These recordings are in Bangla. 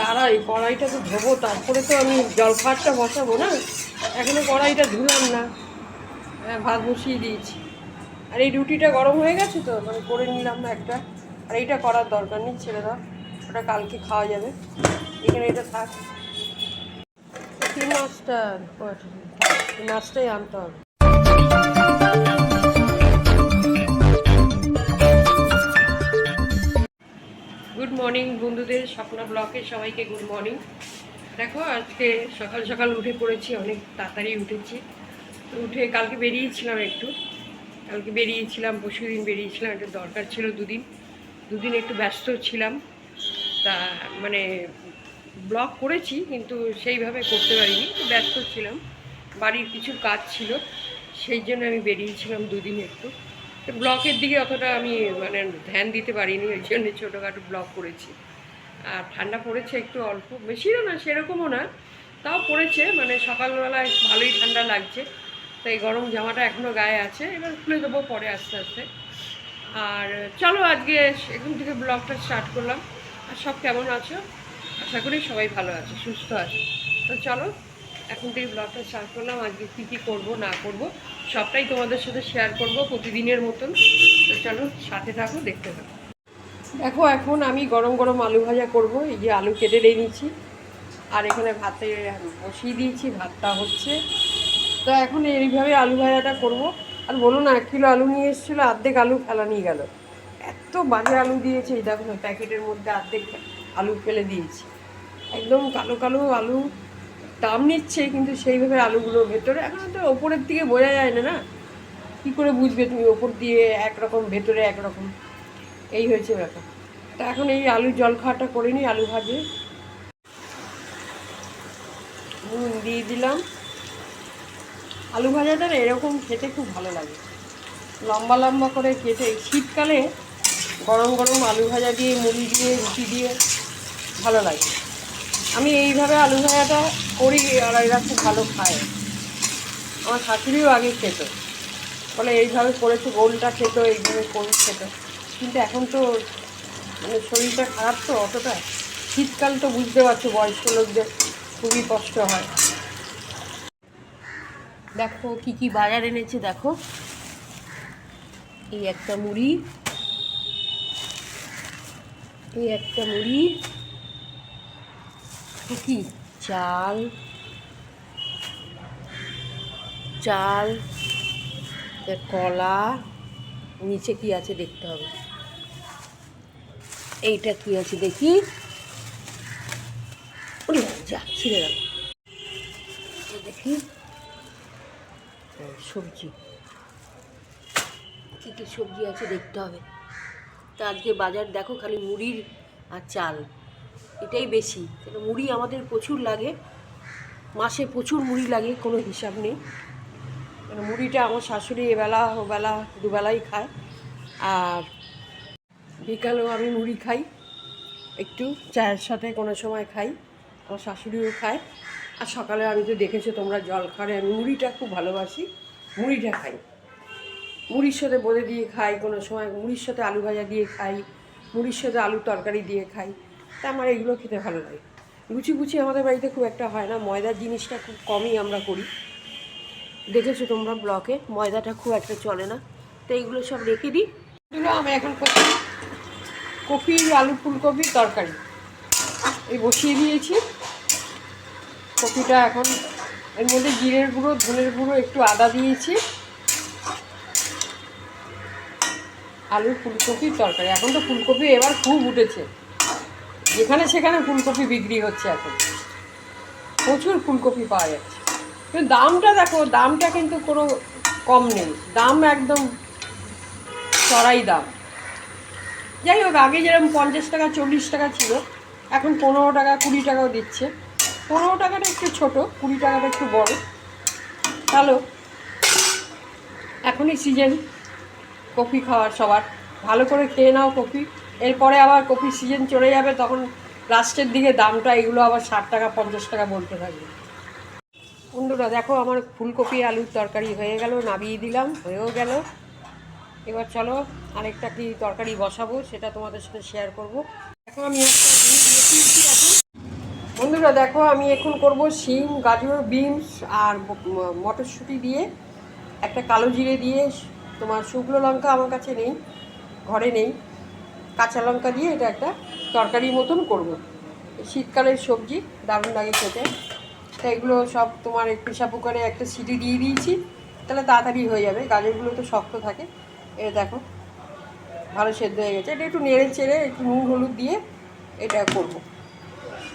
দাঁড়াই, কড়াইটা তো ধোবো, তারপরে তো আমি জলখাটটা বসাবো না? এখনও কড়াইটা ধুলাম না। হ্যাঁ ভাত বসিয়ে দিয়েছি। আর এই রুটিটা গরম হয়ে গেছে তো মানে করে নিলাম না একটা। আর এইটা করার দরকার নেই, ছেড়ে দাও। ওটা কালকে খাওয়া যাবে। এখানে এটা থাক। মাছটা মাছটাই আনতে হবে। গুড মর্নিং বন্ধুদের স্বপ্ন ব্লকে সবাইকে গুড মর্নিং। দেখো, আজকে সকাল সকাল উঠে পড়েছি, অনেক তাড়াতাড়ি উঠেছি। তো উঠে কালকে বেরিয়েছিলাম একটু। কালকে বেরিয়েছিলাম, পরশু দিন বেরিয়েছিলাম, একটু দরকার ছিল দুদিন। দুদিন একটু ব্যস্ত ছিলাম। তা মানে ব্লগ করেছি, কিন্তু সেইভাবে করতে পারিনি, ব্যস্ত ছিলাম। বাড়ির কিছু কাজ ছিল, সেই জন্য আমি বেরিয়েছিলাম দুদিন একটু। ব্লকের দিকে অতটা আমি মানে ধ্যান দিতে পারিনি, ওই জন্য ছোটোখাটো ব্লগ করেছি। আর ঠান্ডা পড়েছে একটু অল্প বেশিও না সেরকমও না, তাও পড়েছে মানে সকালবেলায় ভালোই ঠান্ডা লাগছে। তাই গরম জামাটা এখনও গায়ে আছে, এবার খুলে দেবো পরে আস্তে আস্তে। আর চলো আজকে এখন থেকে ব্লগটা স্টার্ট করলাম। আর সব কেমন আছো? আশা করি সবাই ভালো আছে, সুস্থ আছে। তো চলো এখন থেকে ব্লগটা স্টার্ট করলাম। আজকে কী কী করব, না করব, সবটাই তোমাদের সাথে শেয়ার করব প্রতিদিনের মতন। তো চলো, সাথে থাকো, দেখতে থাকো। দেখো, এখন আমি গরম গরম আলু ভাজা করব। এই যে আলু কেটে রেখে নিয়েছি আর এখানে ভাতে বসিয়ে দিয়েছি, ভাতটা হচ্ছে। তো এখন এইভাবে আলু ভাজাটা করব। আর বলো না, এক কিলো আলু নিয়ে এসেছিল, অর্ধেক আলু ফেলা নিয়ে গেল। এত বাজে আলু দিয়েছে। এই দেখো, প্যাকেটের মধ্যে অর্ধেক আলু ফেলে দিয়েছি। একদম কালো কালো আলু। দাম নিচ্ছে, কিন্তু সেইভাবে আলুগুলো ভেতরে। এখন তো ওপরের দিকে বোঝা যায় না না? কী করে বুঝবে তুমি ওপর দিয়ে একরকম, ভেতরে একরকম? এই হয়েছে ব্যাপার। তা এখন এই আলু জল খাওয়াটা করে নিই আলু ভাজে। নুন দিয়ে দিলাম। আলু ভাজাটা এরকম খেতে খুব ভালো লাগে। লম্বা লম্বা করে কেটে শীতকালে গরম গরম আলু ভাজা দিয়ে, মুড়ি দিয়ে, রুটি দিয়ে ভালো লাগে। আমি এইভাবে আলু ভাজাটা করি আর এরা খুব ভালো খায়। আমার শাশুড়িও আগে খেত। বলে এইভাবে করেছে গোলটা খেত, এইভাবে করে খেত। কিন্তু এখন তো মানে শরীরটা খারাপ তো অতটা। শীতকাল তো বুঝতে পারছ, বয়স্ক লোকদের খুবই কষ্ট হয়। দেখো কি কি বাজার এনেছে, দেখো। এই একটা মুড়ি। এই একটা মুড়ি। কি? চাল। চাল কলা, নিচে কি আছে দেখতে হবে। এইটা কি আছে দেখি। যা, ছিঁড়ে গেল। দেখি। সবজি। কী কী সবজি আছে দেখতে হবে। তা আজকে বাজার দেখো খালি মুড়ির আর চাল। এটাই বেশি। কেন, মুড়ি আমাদের প্রচুর লাগে। মাসে প্রচুর মুড়ি লাগে, কোনো হিসাব নেই। মানে মুড়িটা আমার শাশুড়ি এবেলা, ওবেলা, দুবেলাই খায়। আর বিকালেও আমি মুড়ি খাই। একটু চায়ের সাথে কোনো সময় খাই। আমার শাশুড়িও খায়। আর সকালে আমি তো দেখেছ তোমরা জল খারে আমি মুড়িটা খুব ভালোবাসি। মুড়িটা খাই। মুড়ির সাথে বলে দিয়ে খাই কোনো সময়। মুড়ির সাথে আলু ভাজা দিয়ে খাই। মুড়ির সাথে আলু তরকারি দিয়ে খাই। তা আমার এগুলো খেতে ভালো লাগে। লুচি কুচি আমাদের বাড়িতে খুব একটা হয় না, ময়দার জিনিসটা খুব কমই আমরা করি। দেখেছ তোমরা ব্লকে, ময়দাটা খুব একটা চলে না। তো এইগুলো সব রেখে দিই। এগুলো আমি এখন করছি কপি আলু ফুলকপির তরকারি। এই বসিয়ে দিয়েছি। কপিটা এখন এর মধ্যে জিরের গুঁড়ো, ধনের গুঁড়ো, একটু আদা দিয়েছি। আলু ফুলকপির তরকারি। এখন তো ফুলকপি এবার খুব উঠেছে। যেখানে সেখানে ফুলকপি বিক্রি হচ্ছে এখন। প্রচুর ফুলকপি পাওয়া যাচ্ছে। কিন্তু দামটা দেখো, দামটা কিন্তু কোনো কম নেই। দাম একদম চড়াই দাম। যাই হোক, আগে যেরকম পঞ্চাশ টাকা, চল্লিশ টাকা ছিল, এখন পনেরো টাকা, কুড়ি টাকাও দিচ্ছে। পনেরো টাকাটা একটু ছোট, কুড়ি টাকাটা একটু বড়। ভালো এখনই সিজন কফি খাওয়ার সবার। ভালো করে খেয়ে নাও কফি। এরপরে আবার কফির সিজন চলে যাবে, তখন লাস্টের দিকে দামটা এগুলো আবার ষাট টাকা, পঞ্চাশ টাকা বলতে থাকবে। বন্ধুরা, দেখো আমার ফুলকপি আলুর তরকারি হয়ে গেল, নামিয়ে দিলাম, হয়েও গেল। এবার চলো আরেকটা কি তরকারি বসাবো, সেটা তোমাদের সাথে শেয়ার করব। এখন আমি বন্ধুরা, দেখো আমি এখন করব শিম, গাজর, বিনস আর মটরশুঁটি দিয়ে একটা কালো জিরে দিয়ে তোমার শুকনো লঙ্কা আমার কাছে নেই, ঘরে নেই। কাঁচা লঙ্কা দিয়ে এটা একটা তরকারির মতন করব। শীতকালের সবজি, দারুণ লাগে খেতে। তা এগুলো সব তোমার প্রেশার কুকারে একটা সিটি দিয়ে দিয়েছি, তাহলে তাড়াতাড়ি হয়ে যাবে, গাজরগুলো তো শক্ত থাকে। এটা দেখো, ভালো সেদ্ধ হয়ে গেছে। এটা একটু নেড়ে চেড়ে একটু নুন, হলুদ দিয়ে এটা করব।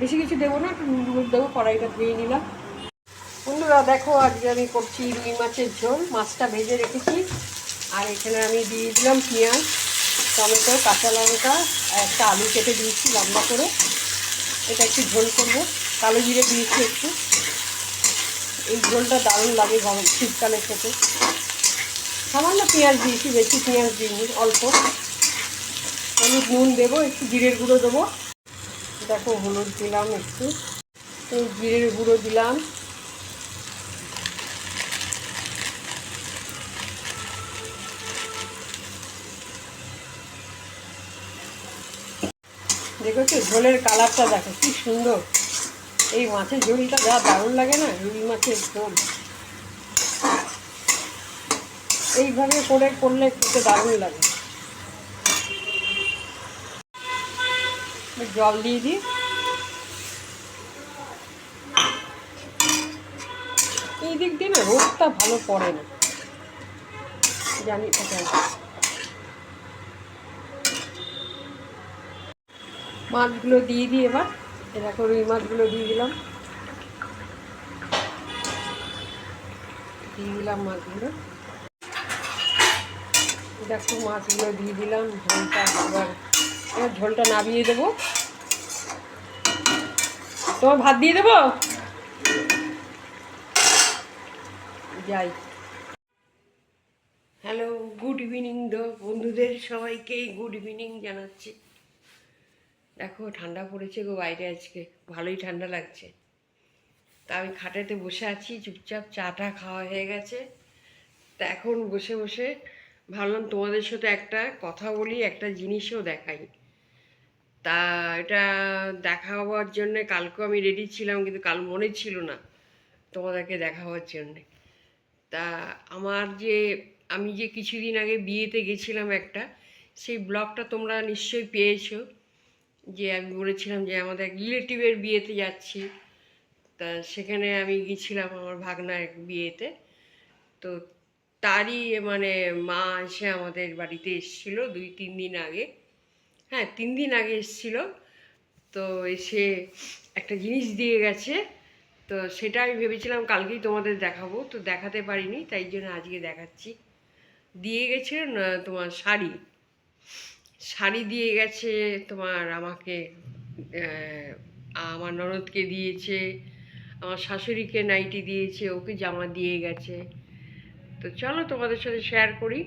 বেশি কিছু দেবো না, একটু নুন, হলুদ দেবো, কড়াইটা ধুয়ে নিলাম। বন্ধুরা, দেখো, আজকে আমি করছি রুই মাছের ঝোল, মাছটা ভেজে রেখেছি। আর এখানে আমি দিয়ে দিলাম পেঁয়াজ। টমেটো, কাঁচা লঙ্কা একটা আলু কেটে দিয়েছি লম্বা করে। এটা একটু ঝোল করব। কালো জিরে দিয়েছি একটু। এই ঝোলটা দারুণ লাগে গরম শীতকালে খেতে। সামান্য পেঁয়াজ দিয়েছি, বেশি পেঁয়াজ দিইনি, অল্প। আমি নুন দেবো, একটু জিরের গুঁড়ো দেবো। দেখো হলুদ দিলাম একটু। জিরের গুঁড়ো দিলাম। দেখো তো ঝোলের কালারটা দেখো, কি সুন্দর। এই মাছের ঝোলটা যা দারুণ লাগে না, রুই মাছের ঝোল। এইভাবে করে করলে খেতে দারুণ লাগে। জল দিয়ে দিই। এই দিক দিয়ে না রোদটা ভালো পড়ে না। জানি তো মাছগুলো দিয়ে দিই এবার। এরকম রুই মাছগুলো দিয়ে দিলাম। দিয়ে দিলাম মাছগুলো। দেখো মাছগুলো দিয়ে দিলাম, ঝোলটা এবার এবার ঝোলটা নামিয়ে দেবো। তোমার ভাত দিয়ে দেবো? যাই। হ্যালো, গুড ইভিনিং দো বন্ধুদের সবাইকে গুড ইভিনিং জানাচ্ছি। দেখো, ঠান্ডা পড়েছে গো বাইরে আজকে। ভালোই ঠান্ডা লাগছে। তা আমি খাটেতে বসে আছি, চুপচাপ চাটা খাওয়া হয়ে গেছে। তা এখন বসে বসে ভাবলাম তোমাদের সাথে একটা কথা বলি, একটা জিনিসও দেখাই। তা এটা দেখাবার জন্যে কালকেও আমি রেডি ছিলাম, কিন্তু কাল মনে ছিল না তোমাদেরকে দেখাবার জন্যে। তা আমার যে, আমি যে কিছুদিন আগে বিয়েতে গেছিলাম একটা, সেই ব্লগটা তোমরা নিশ্চয়ই পেয়েছ। যে আমি বলেছিলাম যে আমাদের এক রিলেটিভের বিয়েতে যাচ্ছি। তা সেখানে আমি গেছিলাম আমার ভাগনার বিয়েতে। তো তারই মানে মা এসে আমাদের বাড়িতে এসেছিল দুই, তিন দিন আগে। হ্যাঁ তিন দিন আগে এসেছিল। তো এসে একটা জিনিস দিয়ে গেছে। তো সেটা আমি ভেবেছিলাম কালকেই তোমাদের দেখাবো। তো দেখাতে পারিনি, তাই জন্য আজকে দেখাচ্ছি। দিয়ে গেছে তোমার শাড়ি। শাড়ি দিয়ে গেছে, তোমার আমাকে আমার ননদকে দিয়েছে, আমার শাশুড়িকে নাইটি দিয়েছে, ওকে জামা দিয়ে গেছে। তো চলো তোমাদের সাথে শেয়ার করি,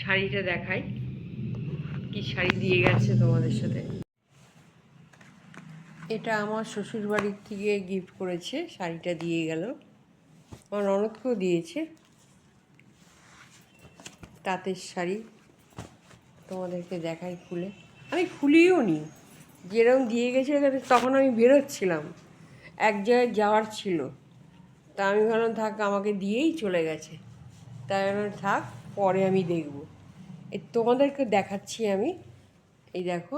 শাড়িটা দেখাই, কি শাড়ি দিয়ে গেছে তোমাদের সাথে। এটা আমার শ্বশুর বাড়ির থেকে গিফট করেছে, শাড়িটা দিয়ে গেল। আমার ননদকেও দিয়েছে। তাঁতের শাড়ি। তোমাদেরকে দেখাই খুলে। আমি খুলিও নি। যেরকম দিয়ে গেছে তখন আমি বেরোচ্ছিলাম। এক জায়গায় যাওয়ার ছিল। তা আমি ভাবলাম থাক আমাকে দিয়েই চলে গেছে। তাই আমি বললাম, থাক পরে আমি দেখব। এই তোমাদেরকে দেখাচ্ছি আমি। এই দেখো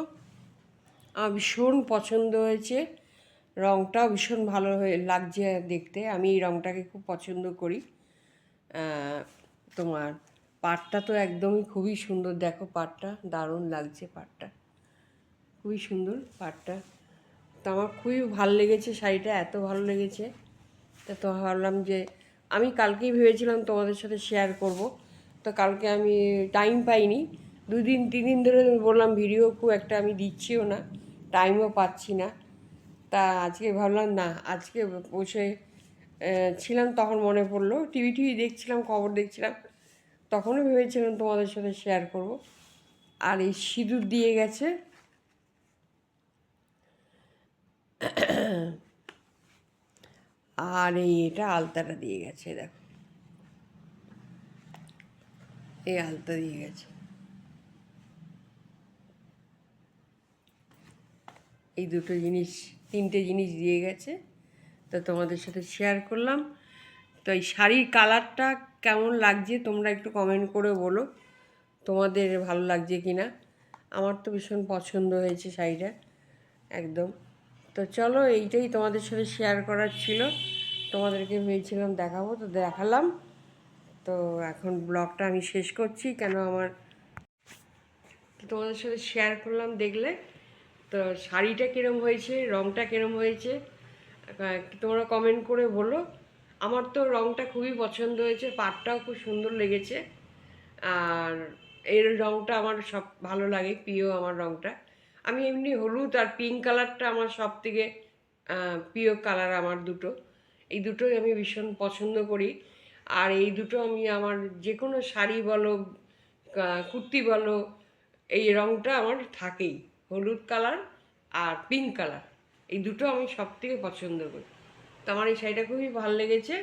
আমার ভীষণ পছন্দ হয়েছে। রঙটাও ভীষণ ভালো হয়ে লাগছে দেখতে। আমি এই রঙটাকে খুব পছন্দ করি। তোমার পাটটা তো একদমই খুবই সুন্দর। দেখো পাটটা, দারুণ লাগছে পাটটা। খুবই সুন্দর পাটটা। তো আমার খুবই ভালো লেগেছে শাড়িটা, এত ভালো লেগেছে। তা তো ভাবলাম যে, আমি কালকেই ভেবেছিলাম তোমাদের সাথে শেয়ার করব। তো কালকে আমি টাইম পাইনি। দুদিন তিন দিন ধরে বললাম ভিডিও খুব একটা আমি দিচ্ছিও না টাইমও পাচ্ছি না। তা আজকে ভাবলাম না, আজকে বসে ছিলাম তখন মনে পড়ল। টিভি টিভি দেখছিলাম, খবর দেখছিলাম। তখনও ভেবেছিলাম তোমাদের সাথে শেয়ার করব। আর এই সিঁদুর দিয়ে গেছে। আর এই এটা আলতাটা দিয়ে গেছে দেখো। এই আলতা দিয়ে গেছে। এই দুটো জিনিস, তিনটে জিনিস দিয়ে গেছে। তো তোমাদের সাথে শেয়ার করলাম। তো এই শাড়ির কালারটা কেমন লাগছে তোমরা একটু কমেন্ট করে বলো। তোমাদের ভালো লাগছে কি না আমার তো ভীষণ পছন্দ হয়েছে শাড়িটা, একদম। তো চলো এইটাই তোমাদের সাথে শেয়ার করার ছিল। তোমাদেরকে ভেবেছিলাম দেখাবো, তো দেখালাম। তো এখন ব্লগটা আমি শেষ করছি, কেন আমার তোমাদের সাথে শেয়ার করলাম দেখলে। তো শাড়িটা কীরম হয়েছে রঙটা কীরম হয়েছে তোমরা কমেন্ট করে বলো। আমার তো রঙটা খুবই পছন্দ হয়েছে পাটটাও খুব সুন্দর লেগেছে। আর এর রঙটা আমার সব ভালো লাগে, প্রিয় আমার রঙটা আমি এমনি হলুদ আর পিঙ্ক কালারটা আমার সব থেকে প্রিয় কালার আমার দুটো। এই দুটোই আমি ভীষণ পছন্দ করি। আর এই দুটো আমি আমার যে কোনো শাড়ি বলো কুর্তি বলো, এই রঙটা আমার থাকেই। হলুদ কালার আর পিঙ্ক কালার এই দুটো আমি সব থেকে পছন্দ করি। তো আমার এই শাড়িটা খুবই ভালো লেগেছে।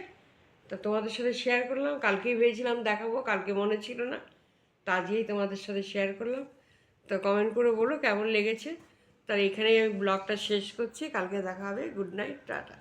তো তোমাদের সাথে শেয়ার করলাম, কালকেই ভেবেছিলাম দেখাবো, কালকে মনে ছিল না। তা আজকেই তোমাদের সাথে শেয়ার করলাম। তো কমেন্ট করে বলো কেমন লেগেছে। তার এখানেই আমি ব্লগটা শেষ করছি। কালকে দেখা হবে। Good night tata.